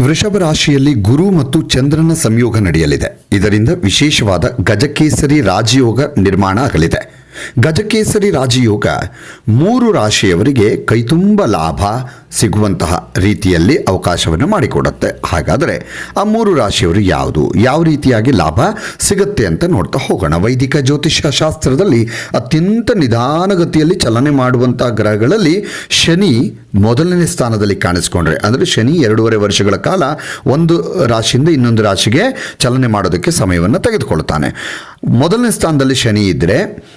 ವೃಷಭ ರಾಶಿಯಲ್ಲಿ ಗುರು ಮತ್ತು ಚಂದ್ರನ ಸಂಯೋಗ ನಡೆಯಲಿದೆ. ಇದರಿಂದ ವಿಶೇಷವಾದ ಗಜಕೇಸರಿ ರಾಜಯೋಗ ನಿರ್ಮಾಣ ಆಗಲಿದೆ. ಗಜಕೇಸರಿ ರಾಜಯೋಗ ಮೂರು ರಾಶಿಯವರಿಗೆ ಕೈತುಂಬ ಲಾಭ ಸಿಗುವಂತಹ ರೀತಿಯಲ್ಲಿ ಅವಕಾಶವನ್ನು ಮಾಡಿಕೊಡುತ್ತೆ. ಹಾಗಾದರೆ ಆ ಮೂರು ರಾಶಿಯವರು ಯಾವುದು? ಯಾವ ರೀತಿಯಾಗಿ ಲಾಭ ಸಿಗುತ್ತೆ ಅಂತ ನೋಡ್ತಾ ಹೋಗೋಣ. ವೈದಿಕ ಜ್ಯೋತಿಷ್ಯ ಶಾಸ್ತ್ರದಲ್ಲಿ ಅತ್ಯಂತ ನಿಧಾನಗತಿಯಲ್ಲಿ ಚಲನೆ ಮಾಡುವಂಥ ಗ್ರಹಗಳಲ್ಲಿ ಶನಿ ಮೊದಲನೇ ಸ್ಥಾನದಲ್ಲಿ ಕಾಣಿಸ್ಕೊಂಡ್ರೆ. ಅಂದರೆ ಶನಿ ಎರಡೂವರೆ ವರ್ಷಗಳ ಕಾಲ ಒಂದು ರಾಶಿಯಿಂದ ಇನ್ನೊಂದು ರಾಶಿಗೆ ಚಲನೆ ಮಾಡೋದಕ್ಕೆ ಸಮಯವನ್ನು ತೆಗೆದುಕೊಳ್ತಾನೆ ಮೊದಲನೇ ಸ್ಥಾನದಲ್ಲಿ ಶನಿ ಇದ್ದರೆ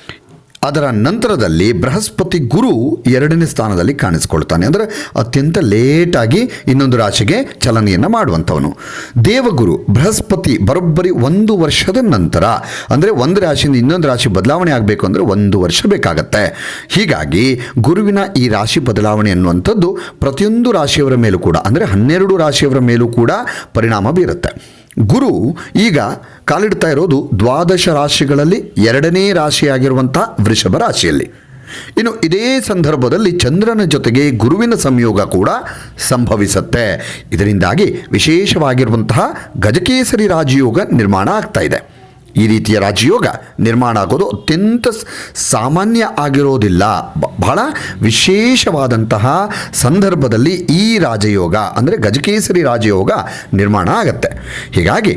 ಅದರ ನಂತರದಲ್ಲಿ ಬೃಹಸ್ಪತಿ ಗುರು ಎರಡನೇ ಸ್ಥಾನದಲ್ಲಿ ಕಾಣಿಸ್ಕೊಳ್ತಾನೆ ಅಂದರೆ ಅತ್ಯಂತ ಲೇಟಾಗಿ ಇನ್ನೊಂದು ರಾಶಿಗೆ ಚಲನೆಯನ್ನು ಮಾಡುವಂಥವನು. ದೇವಗುರು ಬೃಹಸ್ಪತಿ ಬರೋಬ್ಬರಿ ಒಂದು ವರ್ಷದ ನಂತರ, ಅಂದರೆ ಒಂದು ರಾಶಿಯಿಂದ ಇನ್ನೊಂದು ರಾಶಿ ಬದಲಾವಣೆ ಆಗಬೇಕು ಅಂದರೆ ಒಂದು ವರ್ಷ ಬೇಕಾಗತ್ತೆ. ಹೀಗಾಗಿ ಗುರುವಿನ ಈ ರಾಶಿ ಬದಲಾವಣೆ ಅನ್ನುವಂಥದ್ದು ಪ್ರತಿಯೊಂದು ರಾಶಿಯವರ ಮೇಲೂ ಕೂಡ, ಅಂದರೆ ಹನ್ನೆರಡು ರಾಶಿಯವರ ಮೇಲೂ ಕೂಡ ಪರಿಣಾಮ ಬೀರುತ್ತೆ. ಗುರು ಈಗ ಕಾಲಿಡ್ತಾ ಇರೋದು ದ್ವಾದಶ ರಾಶಿಗಳಲ್ಲಿ ಎರಡನೇ ರಾಶಿಯಾಗಿರುವಂಥ ವೃಷಭ ರಾಶಿಯಲ್ಲಿ. ಇನ್ನು ಇದೇ ಸಂದರ್ಭದಲ್ಲಿ ಚಂದ್ರನ ಜೊತೆಗೆ ಗುರುವಿನ ಸಂಯೋಗ ಕೂಡ ಸಂಭವಿಸುತ್ತೆ. ಇದರಿಂದಾಗಿ ವಿಶೇಷವಾಗಿರುವಂತಹ ಗಜಕೇಸರಿ ರಾಜಯೋಗ ನಿರ್ಮಾಣ ಆಗ್ತಾ ಇದೆ. ಈ ರೀತಿಯ ರಾಜಯೋಗ ನಿರ್ಮಾಣ ಆಗೋದು ಅತ್ಯಂತ ಸಾಮಾನ್ಯ ಆಗಿರೋದಿಲ್ಲ. ಬಹಳ ವಿಶೇಷವಾದಂತಹ ಸಂದರ್ಭದಲ್ಲಿ ಈ ರಾಜಯೋಗ, ಅಂದರೆ ಗಜಕೇಸರಿ ರಾಜಯೋಗ ನಿರ್ಮಾಣ ಆಗತ್ತೆ. ಹೀಗಾಗಿ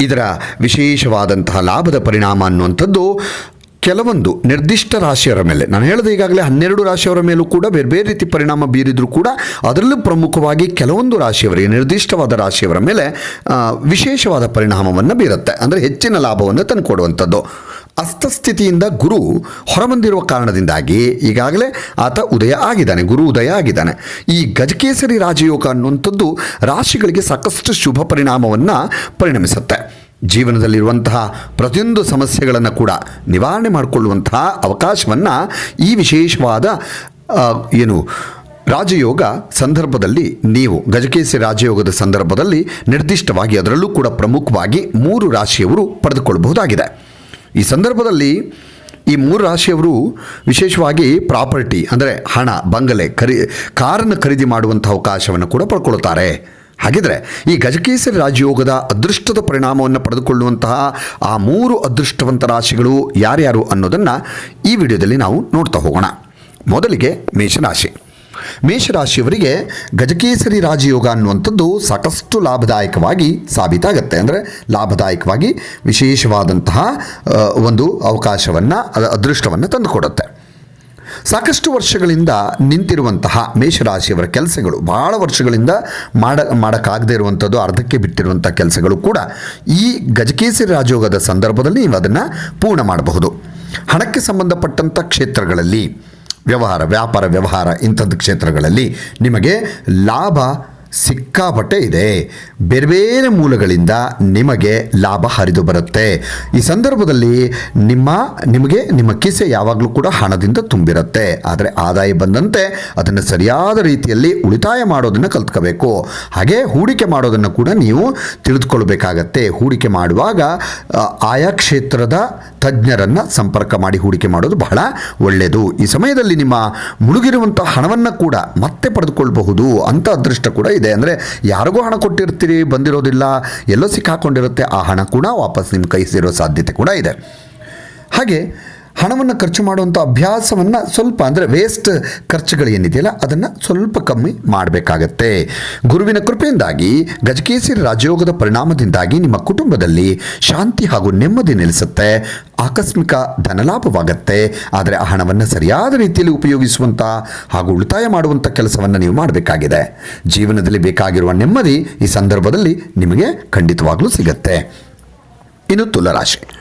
ಇದರ ವಿಶೇಷವಾದಂತಹ ಲಾಭದ ಪರಿಣಾಮ ಅನ್ನುವಂಥದ್ದು ಕೆಲವೊಂದು ನಿರ್ದಿಷ್ಟ ರಾಶಿಯವರ ಮೇಲೆ, ನಾನು ಹೇಳಿದೆ ಈಗಾಗಲೇ ಹನ್ನೆರಡು ರಾಶಿಯವರ ಮೇಲೂ ಕೂಡ ಬೇರೆ ಬೇರೆ ರೀತಿ ಪರಿಣಾಮ ಬೀರಿದರೂ ಕೂಡ ಅದರಲ್ಲೂ ಪ್ರಮುಖವಾಗಿ ಕೆಲವೊಂದು ರಾಶಿಯವರಿಗೆ, ನಿರ್ದಿಷ್ಟವಾದ ರಾಶಿಯವರ ಮೇಲೆ ವಿಶೇಷವಾದ ಪರಿಣಾಮವನ್ನು ಬೀರುತ್ತೆ. ಅಂದರೆ ಹೆಚ್ಚಿನ ಲಾಭವನ್ನು ತಂದುಕೊಡುವಂಥದ್ದು ಅಸ್ತಸ್ಥಿತಿಯಿಂದ ಗುರು ಹೊರಬಂದಿರುವ ಕಾರಣದಿಂದಾಗಿ ಈಗಾಗಲೇ ಆತ ಉದಯ ಆಗಿದ್ದಾನೆ, ಗುರು ಉದಯ ಆಗಿದ್ದಾನೆ. ಈ ಗಜಕೇಸರಿ ರಾಜಯೋಗ ಅನ್ನುವಂಥದ್ದು ರಾಶಿಗಳಿಗೆ ಸಾಕಷ್ಟು ಶುಭ ಪರಿಣಾಮವನ್ನು ಪರಿಣಮಿಸುತ್ತೆ. ಜೀವನದಲ್ಲಿರುವಂತಹ ಪ್ರತಿಯೊಂದು ಸಮಸ್ಯೆಗಳನ್ನು ಕೂಡ ನಿವಾರಣೆ ಮಾಡಿಕೊಳ್ಳುವಂತಹ ಅವಕಾಶವನ್ನು ಈ ವಿಶೇಷವಾದ ಏನು ರಾಜಯೋಗ ಸಂದರ್ಭದಲ್ಲಿ ನೀವು, ಗಜಕೇಸಿ ರಾಜಯೋಗದ ಸಂದರ್ಭದಲ್ಲಿ ನಿರ್ದಿಷ್ಟವಾಗಿ ಅದರಲ್ಲೂ ಕೂಡ ಪ್ರಮುಖವಾಗಿ ಮೂರು ರಾಶಿಯವರು ಪಡೆದುಕೊಳ್ಳಬಹುದಾಗಿದೆ. ಈ ಸಂದರ್ಭದಲ್ಲಿ ಈ ಮೂರು ರಾಶಿಯವರು ವಿಶೇಷವಾಗಿ ಪ್ರಾಪರ್ಟಿ, ಅಂದರೆ ಹಣ, ಬಂಗಲೆ, ಖರೀ, ಕಾರನ್ನು ಖರೀದಿ ಮಾಡುವಂಥ ಅವಕಾಶವನ್ನು ಕೂಡ ಪಡ್ಕೊಳ್ತಾರೆ ಹಾಗಿದ್ರೆ ಈ ಗಜಕೇಸರಿ ರಾಜಯೋಗದ ಅದೃಷ್ಟದ ಪರಿಣಾಮವನ್ನು ಪಡೆದುಕೊಳ್ಳುವಂತಹ ಆ ಮೂರು ಅದೃಷ್ಟವಂತ ರಾಶಿಗಳು ಯಾರ್ಯಾರು ಅನ್ನೋದನ್ನು ಈ ವಿಡಿಯೋದಲ್ಲಿ ನಾವು ನೋಡ್ತಾ ಹೋಗೋಣ. ಮೊದಲಿಗೆ ಮೇಷರಾಶಿ. ಮೇಷರಾಶಿಯವರಿಗೆ ಗಜಕೇಸರಿ ರಾಜಯೋಗ ಅನ್ನುವಂಥದ್ದು ಸಾಕಷ್ಟು ಲಾಭದಾಯಕವಾಗಿ ಸಾಬೀತಾಗತ್ತೆ. ಅಂದರೆ ಲಾಭದಾಯಕವಾಗಿ ವಿಶೇಷವಾದಂತಹ ಒಂದು ಅವಕಾಶವನ್ನು ಅದೃಷ್ಟವನ್ನು ತಂದುಕೊಡುತ್ತೆ. ಸಾಕಷ್ಟು ವರ್ಷಗಳಿಂದ ನಿಂತಿರುವಂತಹ ಮೇಷರಾಶಿಯವರ ಕೆಲಸಗಳು ಬಹಳ ವರ್ಷಗಳಿಂದ ಮಾಡ, ಮಾಡೋಕ್ಕಾಗದೇ ಇರುವಂಥದ್ದು, ಅರ್ಧಕ್ಕೆ ಬಿಟ್ಟಿರುವಂಥ ಕೆಲಸಗಳು ಕೂಡ ಈ ಗಜಕೇಸರಿ ರಾಜಯೋಗದ ಸಂದರ್ಭದಲ್ಲಿ ನೀವು ಅದನ್ನು ಪೂರ್ಣ ಮಾಡಬಹುದು. ಹಣಕ್ಕೆ ಸಂಬಂಧಪಟ್ಟಂಥ ಕ್ಷೇತ್ರಗಳಲ್ಲಿ, ವ್ಯವಹಾರ, ವ್ಯಾಪಾರ, ವ್ಯವಹಾರ ಇಂಥದ್ದು ಕ್ಷೇತ್ರಗಳಲ್ಲಿ ನಿಮಗೆ ಲಾಭ ಸಿಕ್ಕಾಪಟ್ಟೆ ಇದೆ. ಬೇರೆ ಬೇರೆ ಮೂಲಗಳಿಂದ ನಿಮಗೆ ಲಾಭ ಹರಿದು ಬರುತ್ತೆ. ಈ ಸಂದರ್ಭದಲ್ಲಿ ನಿಮ್ಮ, ನಿಮಗೆ ನಿಮ್ಮ ಕಿಸೆ ಯಾವಾಗಲೂ ಕೂಡ ಹಣದಿಂದ ತುಂಬಿರುತ್ತೆ. ಆದರೆ ಆದಾಯ ಬಂದಂತೆ ಅದನ್ನು ಸರಿಯಾದ ರೀತಿಯಲ್ಲಿ ಉಳಿತಾಯ ಮಾಡೋದನ್ನು ಕಲ್ತ್ಕೋಬೇಕು. ಹಾಗೆ ಹೂಡಿಕೆ ಮಾಡೋದನ್ನು ಕೂಡ ನೀವು ತಿಳಿದುಕೊಳ್ಬೇಕಾಗತ್ತೆ ಹೂಡಿಕೆ ಮಾಡುವಾಗ ಆಯಾ ಕ್ಷೇತ್ರದ ತಜ್ಞರನ್ನು ಸಂಪರ್ಕ ಮಾಡಿ ಹೂಡಿಕೆ ಮಾಡೋದು ಬಹಳ ಒಳ್ಳೆಯದು. ಈ ಸಮಯದಲ್ಲಿ ನಿಮ್ಮ ಮುಳುಗಿರುವಂಥ ಹಣವನ್ನು ಕೂಡ ಮತ್ತೆ ಪಡೆದುಕೊಳ್ಬಹುದು ಅಂತ ಅದೃಷ್ಟ ಕೂಡ ಇದೆ. ಅಂದರೆ ಯಾರಿಗೂ ಹಣ ಕೊಟ್ಟಿರ್ತೀರಿ, ಬಂದಿರೋದಿಲ್ಲ, ಎಲ್ಲೋ ಸಿಕ್ಕಾಕೊಂಡಿರುತ್ತೆ, ಆ ಹಣ ಕೂಡ ವಾಪಸ್ ನಿಮ್ಮ ಕೈ ಸೇರೋ ಸಾಧ್ಯತೆ ಕೂಡ ಇದೆ. ಹಾಗೆ ಹಣವನ್ನು ಖರ್ಚು ಮಾಡುವಂಥ ಅಭ್ಯಾಸವನ್ನು ಸ್ವಲ್ಪ ಅಂದರೆ ವೇಸ್ಟ್ ಖರ್ಚುಗಳು ಏನಿದೆಯಲ್ಲ ಅದನ್ನು ಸ್ವಲ್ಪ ಕಮ್ಮಿ ಮಾಡಬೇಕಾಗತ್ತೆ. ಗುರುವಿನ ಕೃಪೆಯಿಂದಾಗಿ, ಗಜಕೇಸರಿ ರಾಜಯೋಗದ ಪರಿಣಾಮದಿಂದಾಗಿ ನಿಮ್ಮ ಕುಟುಂಬದಲ್ಲಿ ಶಾಂತಿ ಹಾಗೂ ನೆಮ್ಮದಿ ನೆಲೆಸುತ್ತೆ. ಆಕಸ್ಮಿಕ ಧನಲಾಭವಾಗತ್ತೆ. ಆದರೆ ಆ ಹಣವನ್ನು ಸರಿಯಾದ ರೀತಿಯಲ್ಲಿ ಉಪಯೋಗಿಸುವಂಥ ಹಾಗೂ ಉಳಿತಾಯ ಮಾಡುವಂಥ ಕೆಲಸವನ್ನು ನೀವು ಮಾಡಬೇಕಾಗಿದೆ. ಜೀವನದಲ್ಲಿ ಬೇಕಾಗಿರುವ ನೆಮ್ಮದಿ ಈ ಸಂದರ್ಭದಲ್ಲಿ ನಿಮಗೆ ಖಂಡಿತವಾಗಲೂ ಸಿಗತ್ತೆ. ಇನ್ನು ತುಲರಾಶಿ.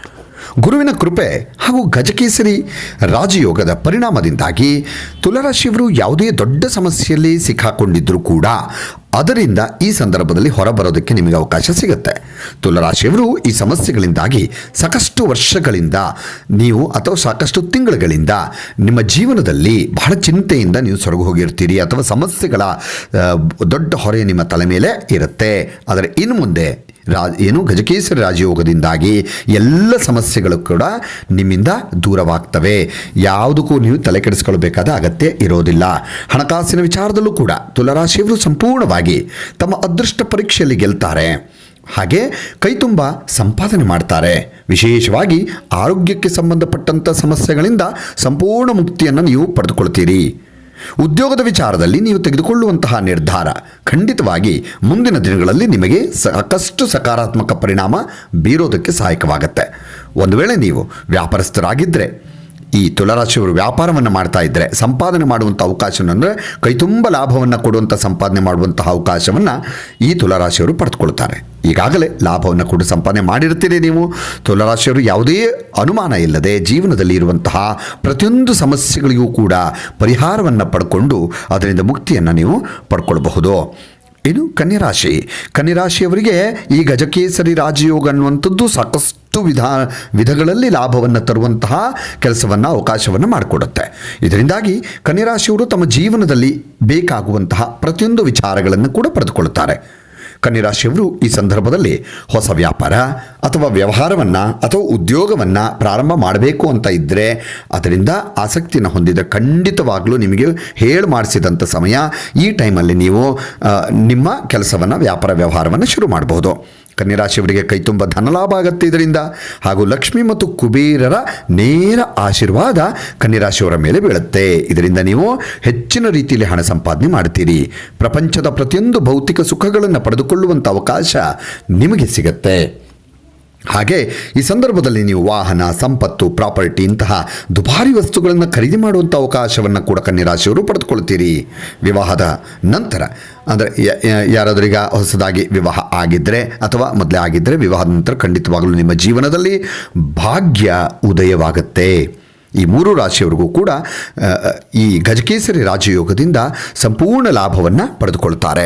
ಗುರುವಿನ ಕೃಪೆ ಹಾಗೂ ಗಜಕೇಸರಿ ರಾಜಯೋಗದ ಪರಿಣಾಮದಿಂದಾಗಿ ತುಲಾರಾಶಿಯವರು ಯಾವುದೇ ದೊಡ್ಡ ಸಮಸ್ಯೆಯಲ್ಲಿ ಸಿಕ್ಕಾಕೊಂಡಿದ್ದರೂ ಕೂಡ ಅದರಿಂದ ಈ ಸಂದರ್ಭದಲ್ಲಿ ಹೊರಬರೋದಕ್ಕೆ ನಿಮಗೆ ಅವಕಾಶ ಸಿಗುತ್ತೆ. ತುಲಾರಾಶಿಯವರು ಈ ಸಮಸ್ಯೆಗಳಿಂದಾಗಿ ಸಾಕಷ್ಟು ವರ್ಷಗಳಿಂದ ನೀವು ಅಥವಾ ಸಾಕಷ್ಟು ತಿಂಗಳುಗಳಿಂದ ನಿಮ್ಮ ಜೀವನದಲ್ಲಿ ಬಹಳ ಚಿಂತೆಯಿಂದ ನೀವು ಸೊರಗು ಹೋಗಿರ್ತೀರಿ ಅಥವಾ ಸಮಸ್ಯೆಗಳ ದೊಡ್ಡ ಹೊರೆ ನಿಮ್ಮ ತಲೆ ಮೇಲೆ ಇರುತ್ತೆ. ಆದರೆ ಇನ್ನು ಮುಂದೆ ಏನು ಗಜಕೇಸರಿ ರಾಜಯೋಗದಿಂದಾಗಿ ಎಲ್ಲ ಸಮಸ್ಯೆಗಳು ಕೂಡ ನಿಮ್ಮಿಂದ ದೂರವಾಗ್ತವೆ. ಯಾವುದಕ್ಕೂ ನೀವು ತಲೆ ಕೆಡಿಸ್ಕೊಳ್ಬೇಕಾದ ಅಗತ್ಯ ಇರೋದಿಲ್ಲ. ಹಣಕಾಸಿನ ವಿಚಾರದಲ್ಲೂ ಕೂಡ ತುಲರಾಶಿಯವರು ಸಂಪೂರ್ಣವಾಗಿ ತಮ್ಮ ಅದೃಷ್ಟ ಪರೀಕ್ಷೆಯಲ್ಲಿ ಗೆಲ್ತಾರೆ. ಹಾಗೆ ಕೈ ತುಂಬ ಸಂಪಾದನೆ ಮಾಡ್ತಾರೆ. ವಿಶೇಷವಾಗಿ ಆರೋಗ್ಯಕ್ಕೆ ಸಂಬಂಧಪಟ್ಟಂಥ ಸಮಸ್ಯೆಗಳಿಂದ ಸಂಪೂರ್ಣ ಮುಕ್ತಿಯನ್ನು ನೀವು ಪಡೆದುಕೊಳ್ತೀರಿ. ಉದ್ಯೋಗದ ವಿಚಾರದಲ್ಲಿ ನೀವು ತೆಗೆದುಕೊಳ್ಳುವಂತಹ ನಿರ್ಧಾರ ಖಂಡಿತವಾಗಿ ಮುಂದಿನ ದಿನಗಳಲ್ಲಿ ನಿಮಗೆ ಸಾಕಷ್ಟು ಸಕಾರಾತ್ಮಕ ಪರಿಣಾಮ ಬೀರೋದಕ್ಕೆ ಸಹಾಯಕವಾಗುತ್ತೆ. ಒಂದು ವೇಳೆ ನೀವು ವ್ಯಾಪಾರಸ್ಥರಾಗಿದ್ದರೆ ಈ ತುಲಾರಾಶಿಯವರು ವ್ಯಾಪಾರವನ್ನು ಮಾಡ್ತಾ ಇದ್ದರೆ ಸಂಪಾದನೆ ಮಾಡುವಂಥ ಅವಕಾಶವನ್ನು ಅಂದರೆ ಕೈ ತುಂಬ ಲಾಭವನ್ನು ಕೊಡುವಂಥ ಸಂಪಾದನೆ ಮಾಡುವಂತಹ ಅವಕಾಶವನ್ನು ಈ ತುಲಾರಾಶಿಯವರು ಪಡೆದುಕೊಳ್ತಾರೆ. ಈಗಾಗಲೇ ಲಾಭವನ್ನು ಕೂಡ ಸಂಪಾದನೆ ಮಾಡಿರ್ತೀರಿ ನೀವು. ತುಲರಾಶಿಯವರು ಯಾವುದೇ ಅನುಮಾನ ಇಲ್ಲದೆ ಜೀವನದಲ್ಲಿ ಇರುವಂತಹ ಪ್ರತಿಯೊಂದು ಸಮಸ್ಯೆಗಳಿಗೂ ಕೂಡ ಪರಿಹಾರವನ್ನು ಪಡ್ಕೊಂಡು ಅದರಿಂದ ಮುಕ್ತಿಯನ್ನು ನೀವು ಪಡ್ಕೊಳ್ಬಹುದು. ಇದು ಕನ್ಯರಾಶಿ ಕನ್ಯರಾಶಿಯವರಿಗೆ ಈ ಗಜಕೇಸರಿ ರಾಜಯೋಗ ಅನ್ನುವಂಥದ್ದು ಸಾಕಷ್ಟು ವಿಧ ವಿಧಗಳಲ್ಲಿ ಲಾಭವನ್ನು ತರುವಂತಹ ಕೆಲಸವನ್ನು ಅವಕಾಶವನ್ನು ಮಾಡಿಕೊಡುತ್ತೆ. ಇದರಿಂದಾಗಿ ಕನ್ಯರಾಶಿಯವರು ತಮ್ಮ ಜೀವನದಲ್ಲಿ ಬೇಕಾಗುವಂತಹ ಪ್ರತಿಯೊಂದು ವಿಚಾರಗಳನ್ನು ಕೂಡ ಪಡೆದುಕೊಳ್ಳುತ್ತಾರೆ. ಕನ್ಯರಾಶಿಯವರು ಈ ಸಂದರ್ಭದಲ್ಲಿ ಹೊಸ ವ್ಯಾಪಾರ ಅಥವಾ ವ್ಯವಹಾರವನ್ನು ಅಥವಾ ಉದ್ಯೋಗವನ್ನು ಪ್ರಾರಂಭ ಮಾಡಬೇಕು ಅಂತ ಇದ್ದರೆ ಅದರಿಂದ ಆಸಕ್ತಿನ ಹೊಂದಿದ ಖಂಡಿತವಾಗಲೂ ನಿಮಗೆ ಹೇಳಿ ಮಾಡಿಸಿದಂಥ ಸಮಯ ಈ ಟೈಮಲ್ಲಿ ನೀವು ನಿಮ್ಮ ಕೆಲಸವನ್ನು, ವ್ಯಾಪಾರ ವ್ಯವಹಾರವನ್ನು ಶುರು ಮಾಡಬಹುದು. ಕನ್ಯರಾಶಿಯವರಿಗೆ ಕೈ ತುಂಬ ಧನಲಾಭ ಆಗುತ್ತೆ ಇದರಿಂದ. ಹಾಗೂ ಲಕ್ಷ್ಮಿ ಮತ್ತು ಕುಬೇರರ ನೇರ ಆಶೀರ್ವಾದ ಕನ್ಯರಾಶಿಯವರ ಮೇಲೆ ಬೀಳುತ್ತೆ. ಇದರಿಂದ ನೀವು ಹೆಚ್ಚಿನ ರೀತಿಯಲ್ಲಿ ಹಣ ಸಂಪಾದನೆ ಮಾಡ್ತೀರಿ. ಪ್ರಪಂಚದ ಪ್ರತಿಯೊಂದು ಭೌತಿಕ ಸುಖಗಳನ್ನು ಪಡೆದುಕೊಳ್ಳುವಂಥ ಅವಕಾಶ ನಿಮಗೆ ಸಿಗತ್ತೆ. ಹಾಗೆ ಈ ಸಂದರ್ಭದಲ್ಲಿ ನೀವು ವಾಹನ, ಸಂಪತ್ತು, ಪ್ರಾಪರ್ಟಿ ಇಂತಹ ದುಬಾರಿ ವಸ್ತುಗಳನ್ನು ಖರೀದಿ ಮಾಡುವಂಥ ಅವಕಾಶವನ್ನು ಕೂಡ ಕನ್ಯರಾಶಿಯವರು ಪಡೆದುಕೊಳ್ತೀರಿ ವಿವಾಹದ ನಂತರ, ಅಂದರೆ ಯಾರಾದರೀಗ ಹೊಸದಾಗಿ ವಿವಾಹ ಆಗಿದ್ದರೆ ಅಥವಾ ಮೊದಲೇ ಆಗಿದ್ದರೆ ವಿವಾಹದ ನಂತರ ಖಂಡಿತವಾಗಲೂ ನಿಮ್ಮ ಜೀವನದಲ್ಲಿ ಭಾಗ್ಯ ಉದಯವಾಗುತ್ತೆ. ಈ ಮೂರು ರಾಶಿಯವರಿಗೂ ಕೂಡ ಈ ಗಜಕೇಸರಿ ರಾಜಯೋಗದಿಂದ ಸಂಪೂರ್ಣ ಲಾಭವನ್ನು ಪಡೆದುಕೊಳ್ತಾರೆ